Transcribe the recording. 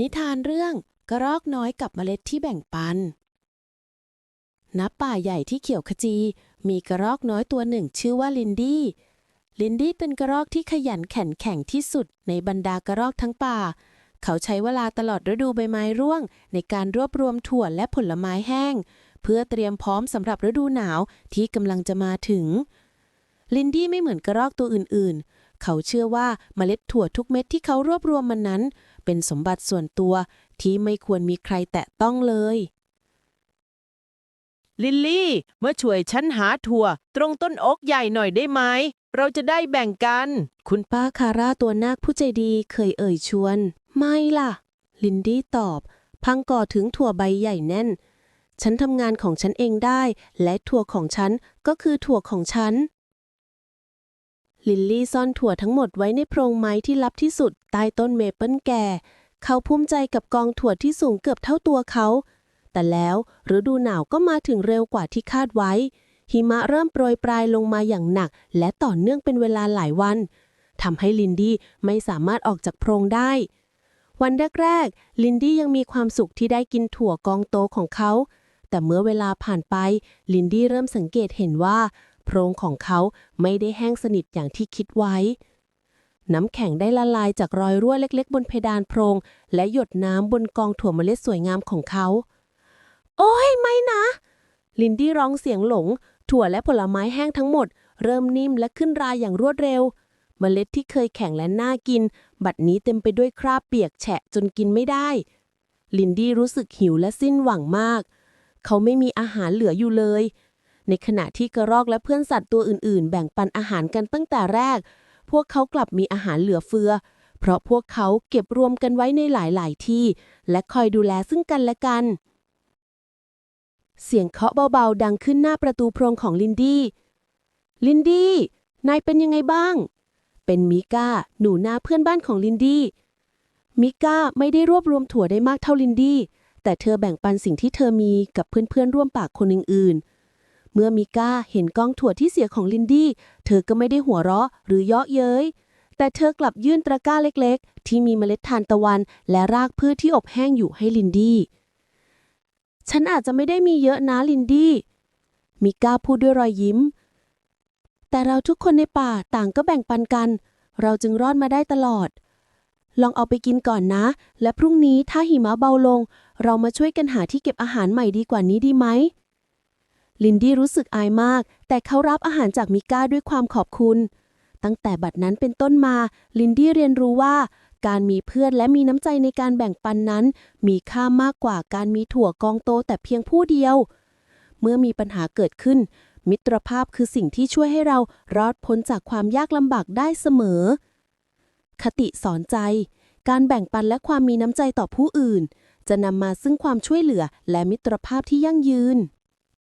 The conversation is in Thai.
นิทานเรื่องกระรอกน้อยกับเมล็ดที่แบ่งปัน ณ ป่าใหญ่ที่เขียวขจี มีกระรอกน้อยตัวหนึ่งชื่อว่าลินดี้ ลินดี้เป็นกระรอกที่ขยันแข็งแข็งที่สุดในบรรดากระรอกทั้งป่า เขาใช้เวลาตลอดฤดูใบไม้ร่วง ในการรวบรวมถั่วและผลไม้แห้ง เพื่อเตรียมพร้อมสำหรับฤดูหนาวที่กำลังจะมาถึง ลินดี้ไม่เหมือนกระรอกตัวอื่นๆ เขาเชื่อว่าเมล็ดถั่วทุกเม็ดที่เขารวบรวมมันนั้น เป็นสมบัติส่วนตัวที่ไม่ควรมีใครแตะต้องเลย ลิลลี่มาช่วยฉันหาถั่ว ตรงต้นโอ๊กใหญ่หน่อยได้ไหม เราจะได้แบ่งกัน คุณป้าคาร่าตัวนาคผู้ใจดีเคยเอ่ยชวน ไม่ล่ะ ลินดี้ตอบ พังก่อถึงถั่วใบใหญ่แน่น ฉันทำงานของฉันเองได้ และถั่วของฉันก็คือถั่วของฉัน ลินลี่ซ่อนถั่วทั้งหมดไว้ในโพรงไม้ที่ลับที่สุด ใต้ต้นเมเปิลแก่ เขาภูมิใจกับกองถั่วที่สูงเกือบเท่าตัวเขา แต่แล้วฤดูหนาวก็มาถึงเร็วกว่าที่คาดไว้ หิมะเริ่มโปรยปลายลงมาอย่างหนัก และต่อเนื่องเป็นเวลาหลายวันทำให้ลินดี้ไม่สามารถออกจากโพรงได้ วันแรกๆลินดี้ยังมีความสุขที่ได้กินถั่วกองโตของเขา แต่เมื่อเวลาผ่านไป ลินดี้เริ่มสังเกตเห็นว่า โพรงของเขาไม่ได้แห้งสนิทอย่างที่คิดไว้ น้ำแข็งได้ละลายจากรอยรั่วเล็ก ๆ บนเพดานโพรง และหยดน้ำบนกองถั่วเมล็ดสวยงามของเขา โอ้ยไม่นะ ลินดี้ร้องเสียงหลง ถั่วและผลไม้แห้งทั้งหมด เริ่มนิ่มและขึ้นรายอย่างรวดเร็ว เมล็ดที่เคยแข็งและน่ากิน บัดนี้เต็มไปด้วยคราบเปียกแฉะจนกินไม่ได้ ลินดี้รู้สึกหิวและสิ้นหวังมาก เขาไม่มีอาหารเหลืออยู่เลย ในขณะที่กระรอกและเพื่อนสัตว์ตัวอื่น ๆ แบ่งปันอาหารกันตั้งแต่แรก พวกเขากลับมีอาหารเหลือเฟือ เพราะพวกเขาเก็บรวมกันไว้ในหลาย ๆ ที่ และคอยดูแลซึ่งกันและกัน เสียงเคาะเบา ๆ ดังขึ้นหน้าประตูโพรงของลินดี้ ลินดี้ นายเป็นยังไงบ้าง เป็นมิก้า หนูนาเพื่อนบ้านของลินดี้ มิก้าไม่ได้รวบรวมถั่วได้มากเท่าลินดี้ แต่เธอแบ่งปันสิ่งที่เธอมีกับเพื่อน ๆ ร่วมปากคนอื่นๆ เมื่อมิก้าเห็นกองถั่วที่เสียของลินดี้ เธอก็ไม่ได้หัวเราะหรือเยาะเย้ย แต่เธอกลับยื่นตะกร้าเล็กๆ ที่มีเมล็ดทานตะวัน และรากพืชที่อบแห้งอยู่ให้ลินดี้ ฉันอาจจะไม่ได้มีเยอะนะลินดี้ มิก้าพูดด้วยรอยยิ้ม แต่เราทุกคนในป่าต่างก็แบ่งปันกัน เราจึงรอดมาได้ตลอด ลองเอาไปกินก่อนนะ และพรุ่งนี้ถ้าหิมะเบาลง เรามาช่วยกันหาที่เก็บอาหารใหม่ดีกว่านี้ดีไหม ลินดี้รู้สึกอายมาก แต่เขารับอาหารจากมิก้าด้วยความขอบคุณ ตั้งแต่บัดนั้นเป็นต้นมา ลินดี้เรียนรู้ว่า การมีเพื่อนและมีน้ำใจในการแบ่งปันนั้น มีค่ามากกว่าการมีถั่วกองโตแต่เพียงผู้เดียว เมื่อมีปัญหาเกิดขึ้น มิตรภาพคือสิ่งที่ช่วยให้เรารอดพ้นจากความยากลำบากได้เสมอ คติสอนใจ การแบ่งปันและความมีน้ำใจต่อผู้อื่น จะนำมาซึ่งความช่วยเหลือและมิตรภาพที่ยั่งยืน